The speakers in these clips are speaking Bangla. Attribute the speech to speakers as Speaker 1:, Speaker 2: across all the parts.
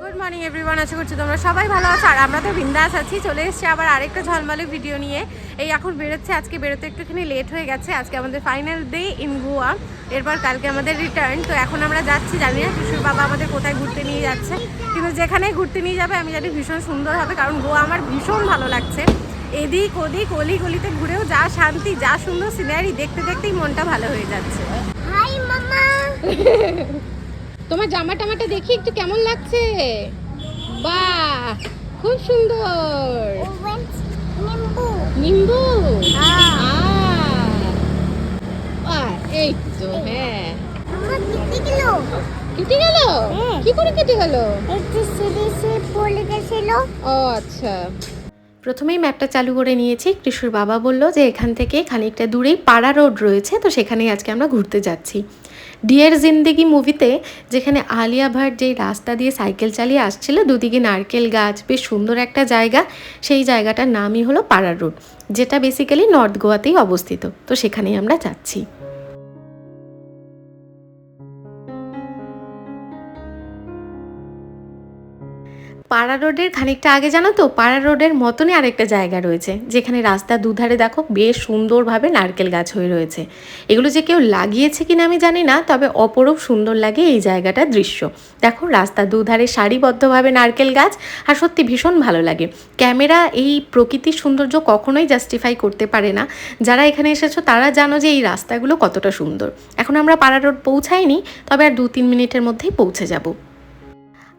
Speaker 1: গুড মর্নিং এভরিওয়ান আশা করছি তোমরা সবাই ভালো আছো। আর আমরা তো বিন্দাস আছি। চলে এসেছি আবার আরেকটা ঝলমলে ভিডিও নিয়ে। এই এখন বেরোচ্ছে, আজকে বেরোতে একটুখানি লেট হয়ে গেছে। আজকে আমাদের ফাইনাল ডে ইন গোয়া এরপর কালকে আমাদের রিটার্ন তো এখন আমরা যাচ্ছি, জানি না, কিশোর বাবা আমাদের কোথায় ঘুরতে নিয়ে যাচ্ছে। কিন্তু যেখানে ঘুরতে নিয়ে যাবে, আমি জানি ভীষণ সুন্দর হবে, কারণ গোয়া আমার ভীষণ ভালো লাগছে। এদিক ওদিক অলি গলিতে ঘুরেও যা শান্তি, যা সুন্দর সিনারি দেখতে দেখতেই মনটা ভালো হয়ে যাচ্ছে। তোমার জামা টামাটা দেখি একটু কেমন লাগছে? বাহ খুব সুন্দর।
Speaker 2: নিম্বু? হ্যাঁ।
Speaker 1: এই তো হ্যাঁ।
Speaker 2: কেটে গেল।
Speaker 1: কি করে কেটে গেল?
Speaker 2: একটু সিরিজে পড়ে গেছিল।
Speaker 1: ও আচ্ছা। প্রথমেই ম্যাপটা চালু করে নিয়েছি। কৃষ্ণর বাবা বলল যে এখান থেকে খানিকটা দূরেই পাড়া রোড রয়েছে তো সেখানেই আজকে আমরা ঘুরতে যাচ্ছি। ডিয়ার জিন্দেগি মুভিতে যেখানে আলিয়া ভাট যেই রাস্তা দিয়ে সাইকেল চালিয়ে আসছিল, দুদিকে নারকেল গাছ, বেশ সুন্দর একটা জায়গা। সেই জায়গাটার নামই হলো পাড়ার রোড যেটা বেসিক্যালি নর্থ গোয়াতেই অবস্থিত। তো সেখানেই আমরা যাচ্ছি। পাড়া রোডের খানিকটা আগে জানো তো? পাড়া রোডের মতনই আরেকটা জায়গা রয়েছে। যেখানে রাস্তার দুধারে দেখো বেশ সুন্দরভাবে নারকেল গাছ হয়ে রয়েছে। এগুলো যে কেউ লাগিয়েছে কিনা আমি জানি না, তবে অপরূপ সুন্দর লাগে এই জায়গাটার দৃশ্য। দেখো, রাস্তার দুধারে সারিবদ্ধভাবে নারকেল গাছ, আর সত্যি ভীষণ ভালো লাগে। ক্যামেরা এই প্রকৃতির সৌন্দর্য কখনোই জাস্টিফাই করতে পারে না। যারা এখানে এসেছ, তারা জানো যে এই রাস্তাগুলো কতটা সুন্দর। এখন আমরা পাড়া রোড পৌঁছাইনি, তবে আর দু তিন মিনিটের মধ্যেই পৌঁছে যাব।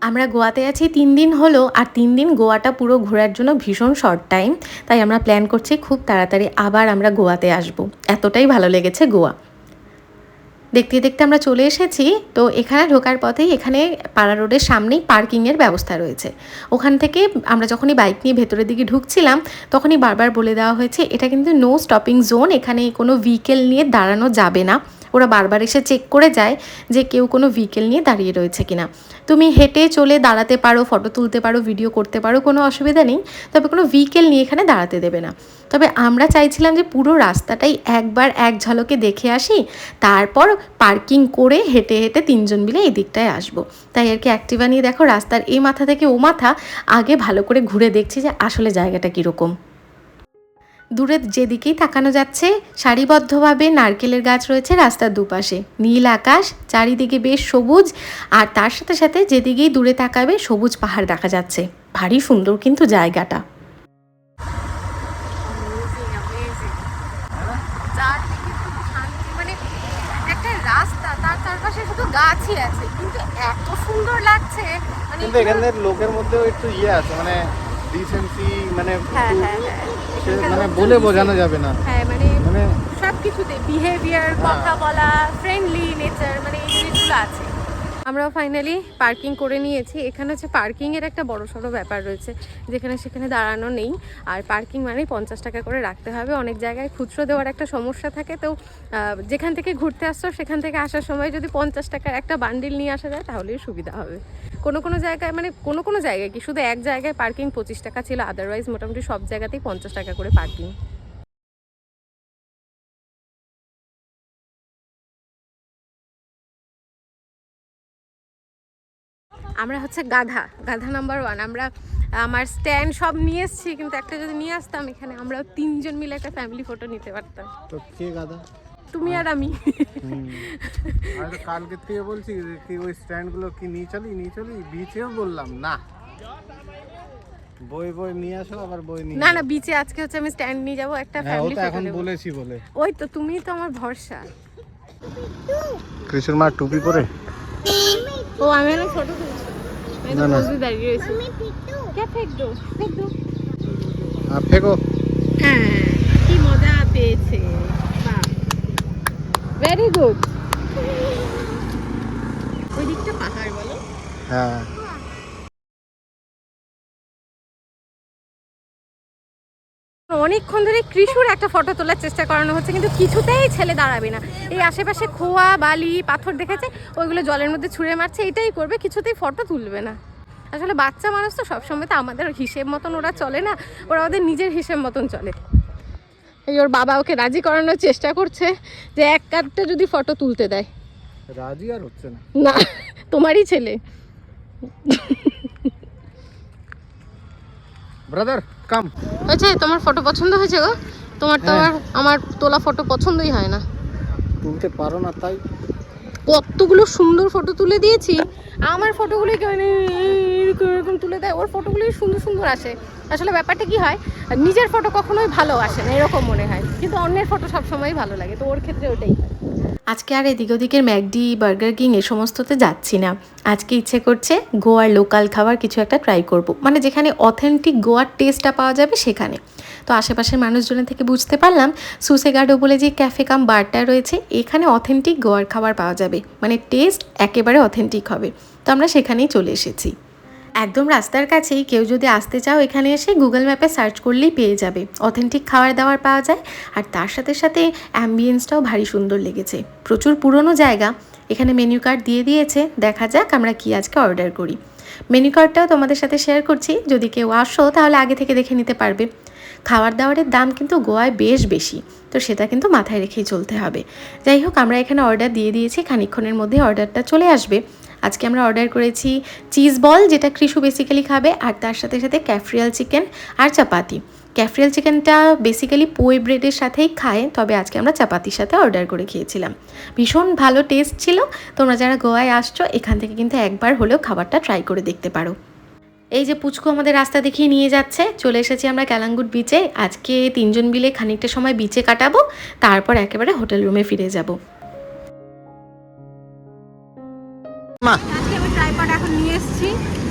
Speaker 1: আমরা গোয়াতে আছি, তিন দিন হলো, আর তিন দিন গোয়াটা পুরো ঘোরার জন্য ভীষণ শর্ট টাইম তাই আমরা প্ল্যান করছি খুব তাড়াতাড়ি আবার আমরা গোয়াতে আসব। এতটাই ভালো লেগেছে গোয়া। দেখতে দেখতে আমরা চলে এসেছি, তো এখানে ঢোকার পথেই এখানে পাড়া রোডের সামনেই পার্কিংয়ের ব্যবস্থা রয়েছে। ওখান থেকে আমরা যখনই বাইক নিয়ে ভেতরের দিকে ঢুকছিলাম, তখনই বারবার বলে দেওয়া হয়েছে, এটা কিন্তু নো স্টপিং জোন এখানে কোনো ভেহিকেল নিয়ে দাঁড়ানো যাবে না। ওরা বারবার এসে চেক করে যায় যে কেউ কোনো ভেহিকেল নিয়ে দাঁড়িয়ে রয়েছে কিনা। তুমি হেঁটে চলে দাঁড়াতে পারো ফটো তুলতে পারো ভিডিও করতে পারো, কোনো অসুবিধা নেই। তবে কোনো ভেহিকেল নিয়ে এখানে দাঁড়াতে দেবে না। তবে আমরা চাইছিলাম যে পুরো রাস্তাটাই একবার এক ঝলকে দেখে আসি, তারপর পার্কিং করে হেঁটে হেঁটে তিনজন মিলে এই দিকটায় আসব। তাই আর কি অ্যাক্টিভা নিয়ে দেখো, রাস্তার এই মাথা থেকে ও মাথা, আগে ভালো করে ঘুরে দেখছি যে আসলে জায়গাটা কীরকম। দূরে যেদিকেই তাকানো যাচ্ছে সারিবদ্ধভাবে নারকেলের গাছ রয়েছে রাস্তার দুপাশে। নীল আকাশ চারিদিকে বেশ সবুজ আর তার সাথে সাথে যেদিকেই দূরে তাকাবে সবুজ পাহাড় দেখা যাচ্ছে। ভারী সুন্দর কিন্তু জায়গাটা। মানে একটা রাস্তা তার চারপাশে শুধু গাছই আছে কিন্তু এত সুন্দর লাগছে মানে
Speaker 3: কিন্তু এখানের লোকের মধ্যেও একটু ইয়ে আছে মানে ডিসেন্সি মানে সে মানে বলে বোঝানো যাবে না।
Speaker 1: হ্যাঁ মানে
Speaker 3: মানে
Speaker 1: সব কিছুতে বিহেভিয়ার কথা বলা ফ্রেন্ডলি নেচার মানে এই জিনিসগুলো আছে। আমরাও ফাইনালি পার্কিং করে নিয়েছি। এখানে হচ্ছে পার্কিংয়ের একটা বড় সড়ো ব্যাপার রয়েছে যেখানে সেখানে দাঁড়ানো নেই। আর পার্কিং মানেই পঞ্চাশ টাকা করে রাখতে হবে। অনেক জায়গায় খুচরো দেওয়ার একটা সমস্যা থাকে। তো যেখান থেকে ঘুরতে আসছো সেখান থেকে আসার সময় যদি পঞ্চাশ টাকার একটা বান্ডিল নিয়ে আসা যায় তাহলেই সুবিধা হবে। কোনো কোনো জায়গায় মানে কোনো কোনো জায়গায় কি, শুধু এক জায়গায় পার্কিং পঁচিশ টাকা ছিল আদারওয়াইজ মোটামুটি সব জায়গাতেই পঞ্চাশ টাকা করে পার্কিং আমরা হচ্ছে গাধা গাধা নাম্বার ওয়ান আমরা, আমার স্ট্যান্ড সব নিয়ে এসেছি, কিন্তু একটা যদি নিয়ে আসতাম, এখানে আমরা তিনজন মিলে একটা ফ্যামিলি ফটো নিতে পারতাম।
Speaker 3: তো কে গাদা
Speaker 1: তুমি আর আমি।
Speaker 3: আমি তো কালকে থেকে বলছি যে কি ওই স্ট্যান্ডগুলো কি নিয়ে চলি নিয়ে চলি? বিচেও বললাম না। বই বই নিয়ে আসো আবার বই নিয়ে
Speaker 1: না না বিচে আজকে হচ্ছে আমি স্ট্যান্ড নিয়ে যাব একটা ফ্যামিলি ফটো
Speaker 3: এখন বলেছি বলে।
Speaker 1: ওই তো তুমি তো আমার ভরসা।
Speaker 3: কৃষ্ণ মা টুপি পরে?
Speaker 1: ও আমি অনেক ফটো তুলছি আমি তো
Speaker 3: না, না।
Speaker 1: বসে দাঁড়িয়ে রয়েছি।
Speaker 2: আমি পিটু
Speaker 1: কে ফেক দো ফেক দো
Speaker 3: আর ফেকো।
Speaker 1: হ্যাঁ কি মজা পেয়েছে। ভেরি গুড ওই দিকটা পাহাড় বলো।
Speaker 3: হ্যাঁ।
Speaker 1: অনেকক্ষণ ধরে কৃষুর একটা ফটো তোলার চেষ্টা করানো হচ্ছে কিন্তু কিছুতেই ছেলে দাঁড়াবে না। এই আশেপাশে খোয়া বালি পাথর দেখেছে ওইগুলো জলের মধ্যে ছুঁড়ে মারছে এটাই করবে কিছুতেই ফটো তুলবে না। আসলে বাচ্চা মানুষ তো সবসময় তো আমাদের হিসেব মতন ওরা চলে না ওরা ওদের নিজের হিসেব মতন চলে। এই ওর বাবা ওকে রাজি করানোর চেষ্টা করছে যে এক কাঠটা যদি ফটো তুলতে দেয়।
Speaker 3: রাজি আর হচ্ছে না।
Speaker 1: না তোমারই ছেলে।
Speaker 3: ব্রাদার কাম
Speaker 1: আচ্ছা তোমার ফটো পছন্দ হয়েছে গো? তোমার তো
Speaker 3: হ্যাঁ।
Speaker 1: আমার আমার তোলা ফটো পছন্দই হয় না।
Speaker 3: তুলতে পারো না তাই।
Speaker 1: কতগুলো সুন্দর ফটো তুলে দিয়েছি। আমার ফটোগুলি এরকম এরকম তুলে দেয়। ওর ফটোগুলি সুন্দর সুন্দর আসে। আসলে ব্যাপারটা কি হয়, নিজের ফটো কখনোই ভালো আসে না, এরকম মনে হয়। কিন্তু অন্যের ফটো সবসময় ভালো লাগে, তো ওর ক্ষেত্রে ওটাই আজকে আর এদিক ওদিকের ম্যাকডি, বার্গার কিং এ সমস্ততে যাচ্ছি না। আজকে ইচ্ছে করছে গোয়ার লোকাল খাবার কিছু একটা ট্রাই করব। মানে যেখানে অথেন্টিক গোয়ার টেস্টটা পাওয়া যাবে সেখানে। তো আশেপাশের মানুষজনের থেকে বুঝতে পারলাম সুসেগাডো বলে যে ক্যাফে কাম বারটা রয়েছে, এখানে অথেন্টিক গোয়ার খাবার পাওয়া যাবে। মানে টেস্ট একেবারে অথেন্টিক হবে। তো আমরা সেখানেই চলে এসেছি। একদম রাস্তার কাছেই কেউ যদি আসতে চাও, এখানে এসে গুগল ম্যাপে সার্চ করলেই পেয়ে যাবে। অথেন্টিক খাবার দাবার পাওয়া যায় আর তার সাথে সাথে অ্যাম্বিয়েন্সটাও ভারী সুন্দর লেগেছে। প্রচুর পুরনো জায়গা। এখানে মেনু কার্ড দিয়ে দিয়েছে। দেখা যাক আমরা কি আজকে অর্ডার করি। মেনু কার্ডটাও তোমাদের সাথে শেয়ার করছি। যদি কেউ আসো, তাহলে আগে থেকে দেখে নিতে পারবে। খাবার দাবারের দাম কিন্তু গোয়ায় বেশ বেশি, তো সেটা কিন্তু মাথায় রেখেই চলতে হবে। যাই হোক, আমরা এখানে অর্ডার দিয়ে দিয়েছি। খানিক্ষণের মধ্যে অর্ডারটা চলে আসবে। আজকে আমরা অর্ডার করেছি চিজ বল যেটা কৃষু বেসিক্যালি খাবে, আর তার সাথে সাথে ক্যাফরিয়াল চিকেন আর চাপাতি। ক্যাফরিয়াল চিকেনটা বেসিক্যালি পোয়ে ব্রেডের সাথেই খায়, তবে আজকে আমরা চাপাতির সাথে অর্ডার করে খেয়েছিলাম। ভীষণ ভালো টেস্ট ছিল, তোমরা যারা গোয়ায় আসছো, এখান থেকে কিন্তু একবার হলেও খাবারটা ট্রাই করে দেখতে পারো। এই যে পুচকু আমাদের রাস্তা দেখিয়ে নিয়ে যাচ্ছে, চলে এসেছি আমরা ক্যালাঙ্গুট বিচে আজকে তিনজন মিলে খানিকটা সময় বিচে কাটাবো, তারপর একেবারে হোটেল রুমে ফিরে যাব।
Speaker 3: মা।
Speaker 1: আজকে আমি ট্রাইপড এখন নিয়ে এসেছি।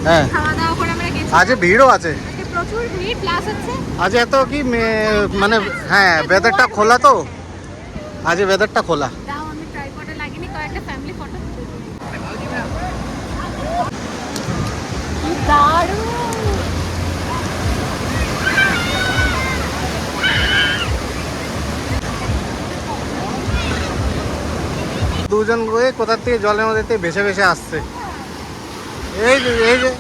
Speaker 3: হ্যাঁ।
Speaker 1: খাওয়া দাওয়া করে আমরা গেছি।
Speaker 3: আজ ভিড়ও আছে।
Speaker 1: আজকে প্রচুর ভিড় প্লাস হচ্ছে
Speaker 3: আজ এত কি মানে হ্যাঁ ওয়েদারটা খোলা তো? আজ ওয়েদারটা খোলা।
Speaker 1: দাও আমি ট্রাইপডে লাগিনি কয়েকটা ফ্যামিলি ফটো দারুণ!
Speaker 3: দুজন গিয়ে কোথার থেকে জলের মধ্যে ভেসে ভেসে আসছে। এই যে এই যে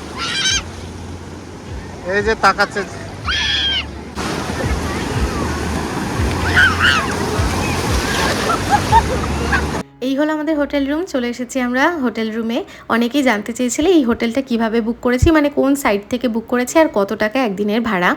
Speaker 3: এই যে তাকাচ্ছে।
Speaker 1: এই হলো আমাদের হোটেল রুম, চলে এসেছি আমরা হোটেল রুমে। অনেকেই জানতে চেয়েছিলে এই হোটেলটা কীভাবে বুক করেছি মানে কোন সাইট থেকে বুক করেছি আর কত টাকা একদিনের ভাড়া।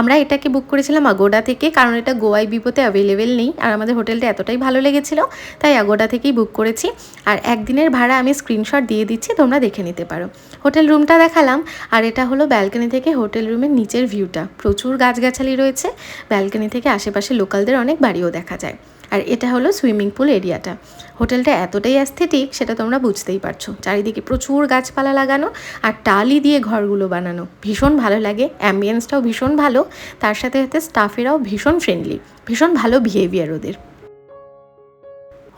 Speaker 1: আমরা এটাকে বুক করেছিলাম আগোডা থেকে, কারণ এটা গোয়াই বিপোতে অ্যাভেলেবেল নেই আর আমাদের হোটেলটা এতটাই ভালো লেগেছিল, তাই আগোডা থেকেই বুক করেছি। আর একদিনের ভাড়া আমি স্ক্রিনশট দিয়ে দিচ্ছি, তোমরা দেখে নিতে পারো। হোটেল রুমটা দেখালাম, আর এটা হলো ব্যালকনি থেকে হোটেল রুমের নিচের ভিউটা প্রচুর গাছগাছালি রয়েছে ব্যালকনি থেকে আশেপাশে লোকালদের অনেক বাড়িও দেখা যায়। আর এটা হলো সুইমিং পুল এরিয়াটা। হোটেলটা এতটাই অ্যাস্থেটিক সেটা তোমরা বুঝতেই পারছ। চারিদিকে প্রচুর গাছপালা লাগানো আর টালি দিয়ে ঘরগুলো বানানো। ভীষণ ভালো লাগে অ্যাম্বিয়েন্সটাও ভীষণ ভালো, তার সাথে সাথে স্টাফেরাও ভীষণ ফ্রেন্ডলি ভীষণ ভালো বিহেভিয়ার ওদের।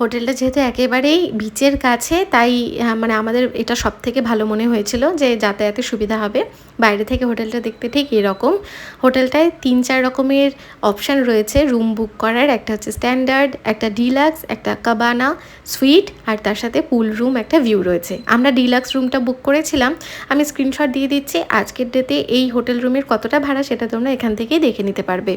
Speaker 1: হোটেলটা যেহেতু একেবারেই বিচের কাছে, তাই মানে আমাদের এটা সব থেকে ভালো মনে হয়েছিল যে যাতায়াতের সুবিধা হবে। বাইরে থেকে হোটেলটা দেখতে ঠিক এরকম। হোটেলটায় তিন চার রকমের অপশান রয়েছে রুম বুক করার, একটা হচ্ছে স্ট্যান্ডার্ড একটা ডিলাক্স একটা কাবানা সুইট আর তার সাথে পুল রুম একটা ভিউ রয়েছে। আমরা ডিলাক্স রুমটা বুক করেছিলাম। আমি স্ক্রিনশট দিয়ে দিচ্ছি, আজকের ডেতে এই হোটেল রুমের কতটা ভাড়া সেটা তোমরা এখান থেকেই দেখে নিতে পারবে।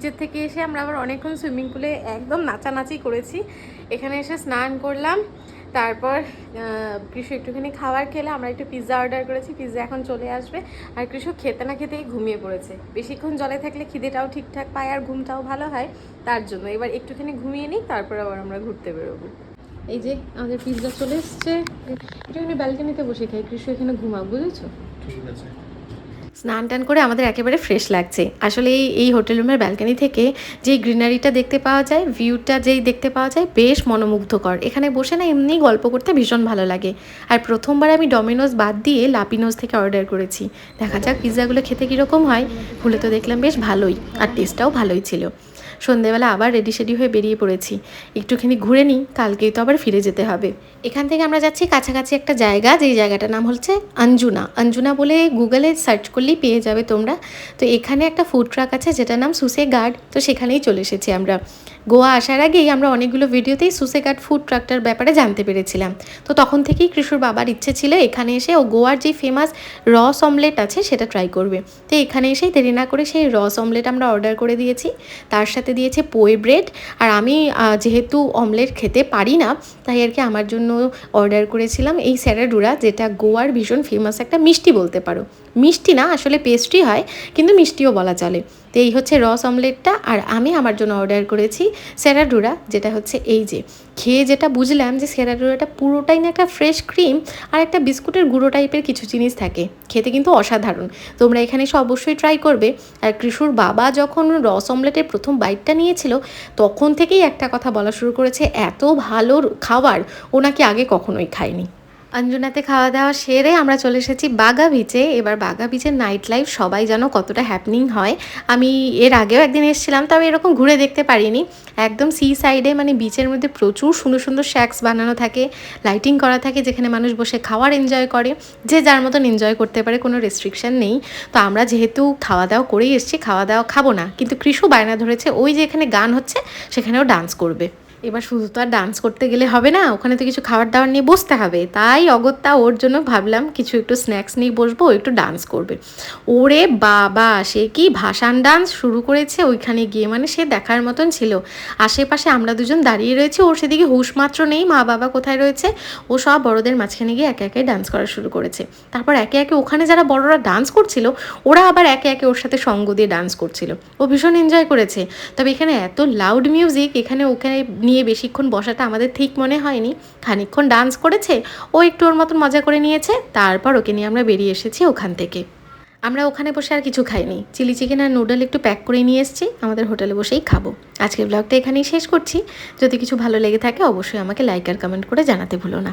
Speaker 1: বিচের থেকে এসে আমরা আবার অনেকক্ষণ সুইমিং পুলে একদম নাচানাচি করেছি। এখানে এসে স্নান করলাম, তারপর কৃষক একটুখানি খাবার খেলে, আমরা একটু পিৎজা অর্ডার করেছি পিৎজা এখন চলে আসবে। আর কৃষক খেতে না খেতেই ঘুমিয়ে পড়েছে। বেশিক্ষণ জলে থাকলে খিদেটাও ঠিকঠাক পায় আর ঘুমটাও ভালো হয়, তার জন্য। এবার একটুখানি ঘুমিয়ে নিই, তারপর আবার আমরা ঘুরতে বেরোবো। এই যে, আমাদের পিৎজা চলে এসছে। একটুখানি ব্যালকনিতে বসে খাই। কৃষক এখানে ঘুমা বুঝেছ?
Speaker 3: ঠিক আছে।
Speaker 1: স্নান টান করে আমাদের একেবারে ফ্রেশ লাগছে। আসলে এই এই হোটেল রুমের ব্যালকানি থেকে যে গ্রিনারিটা দেখতে পাওয়া যায় ভিউটা যেই দেখতে পাওয়া যায়, বেশ মনোমুগ্ধকর। এখানে বসে না এমনি গল্প করতে ভীষণ ভালো লাগে। আর প্রথমবার আমি ডমিনোজ বাদ দিয়ে লাপিনোজ থেকে অর্ডার করেছি। দেখা যাক পিৎজাগুলো খেতে কীরকম হয়। ভুলে তো দেখলাম বেশ ভালোই, আর টেস্টটাও ভালোই ছিল। সন্ধেবেলা আবার রেডি সেডি হয়ে বেরিয়ে পড়েছি। একটুখানি ঘুরে নিই, কালকেই তো আবার ফিরে যেতে হবে। এখান থেকে আমরা যাচ্ছি কাছাকাছি একটা জায়গা, যেই জায়গাটার নাম হচ্ছে অঞ্জুনা অঞ্জুনা বলে গুগলে সার্চ করলেই পেয়ে যাবে তোমরা। তো এখানে একটা ফুড ট্রাক আছে, যেটার নাম সুসে গার্ড তো সেখানেই চলে এসেছি আমরা। গোয়া আসার আগেই আমরা অনেকগুলো ভিডিওতেই সুসেকাট ফুড ট্রাকটার ব্যাপারে জানতে পেরেছিলাম। তো তখন থেকেই কৃষুর বাবার ইচ্ছে ছিল এখানে এসে ও গোয়ার যে ফেমাস রস অমলেট আছে, সেটা ট্রাই করবে। তো এখানে এসেই দেরি না করে সেই রস অমলেট আমরা অর্ডার করে দিয়েছি। তার সাথে দিয়েছে পোয়ে ব্রেড। আর আমি যেহেতু অমলেট খেতে পারি না, তাই আর কি আমার জন্য অর্ডার করেছিলাম এই স্যারাডুরা, যেটা গোয়ার ভীষণ ফেমাস একটা মিষ্টি বলতে পারো। মিষ্টি না, আসলে পেস্ট্রি হয়, কিন্তু মিষ্টিও বলা চলে। তো এই হচ্ছে রস অমলেটটা, আর আমি আমার জন্য অর্ডার করেছি সেরাডুরা, যেটা হচ্ছে এই যে। খেয়ে যেটা বুঝলাম যে সেরাডুরাটা পুরোটাই না একটা ফ্রেশ ক্রিম আর একটা বিস্কুটের গুঁড়ো টাইপের কিছু জিনিস থাকে। খেতে কিন্তু অসাধারণ। তোমরা এখানে এসে অবশ্যই ট্রাই করবে। আর কৃষুর বাবা যখন রস অমলেটের প্রথম বাইটটা নিয়েছিল, তখন থেকেই একটা কথা বলা শুরু করেছে, এত ভালো খাবার। ও নাকি আগে কখনোই খায়নি। অঞ্জনাতে খাওয়া দাওয়া সেরে আমরা চলে এসেছি বাগা বিচে এবার বাগা বিচের নাইট লাইফ সবাই জানো কতটা হ্যাপনিং হয়। আমি এর আগেও একদিন এসেছিলাম তবে এরকম ঘুরে দেখতে পারিনি। একদম সি সাইডে মানে বিচের মধ্যে প্রচুর সুন্দর সুন্দর শ্যাক্স বানানো থাকে লাইটিং করা থাকে, যেখানে মানুষ বসে খাওয়ার এনজয় করে। যে যার মতন এনজয় করতে পারে, কোনো রেস্ট্রিকশন নেই। তো আমরা যেহেতু খাওয়া দাওয়া করেই এসেছি খাওয়া দাওয়া খাব না, কিন্তু কৃষু বায়না ধরেছে, ওই যে এখানে গান হচ্ছে, সেখানেও ডান্স করবে। এবার শুধু তো আর ডান্স করতে গেলে হবে না, ওখানে তো কিছু খাবার দাবার নিয়ে বসতে হবে। তাই অগত্যা ওর জন্য ভাবলাম কিছু একটু স্ন্যাক্স নিয়ে বসবো, ও একটু ডান্স করবে। ওরে বাবা, সে কি ভাসান ডান্স শুরু করেছে? ওইখানে গিয়ে মানে সে দেখার মতন ছিল। আশেপাশে আমরা দুজন দাঁড়িয়ে রয়েছি, ওর সেদিকে হুশ মাত্র নেই, মা বাবা কোথায় রয়েছে? ও সব বড়দের মাঝখানে গিয়ে একে একে ডান্স করা শুরু করেছে। তারপর একে একে ওখানে যারা বড়রা ডান্স করছিল, ওরা আবার একে একে ওর সাথে সঙ্গ দিয়ে ডান্স করছিল। ও ভীষণ এনজয় করেছে। তবে এখানে এত লাউড মিউজিক এখানে ওখানে নিয়ে বেশিক্ষণ বসাটা আমাদের ঠিক মনে হয়নি। খানিকক্ষণ ডান্স করেছে, ও একটু ওর মতন মজা করে নিয়েছে, তারপর ওকে নিয়ে আমরা বেরিয়ে এসেছি ওখান থেকে। আমরা ওখানে বসে আর কিছু খাইনি। চিলি চিকেন আর নুডল একটু প্যাক করে নিয়ে এসেছি, আমাদের হোটেলে বসেই খাব। আজকের ব্লগটা এখানেই শেষ করছি। যদি কিছু ভালো লেগে থাকে, অবশ্যই আমাকে লাইক আর কমেন্ট করে জানাতে ভুলো না।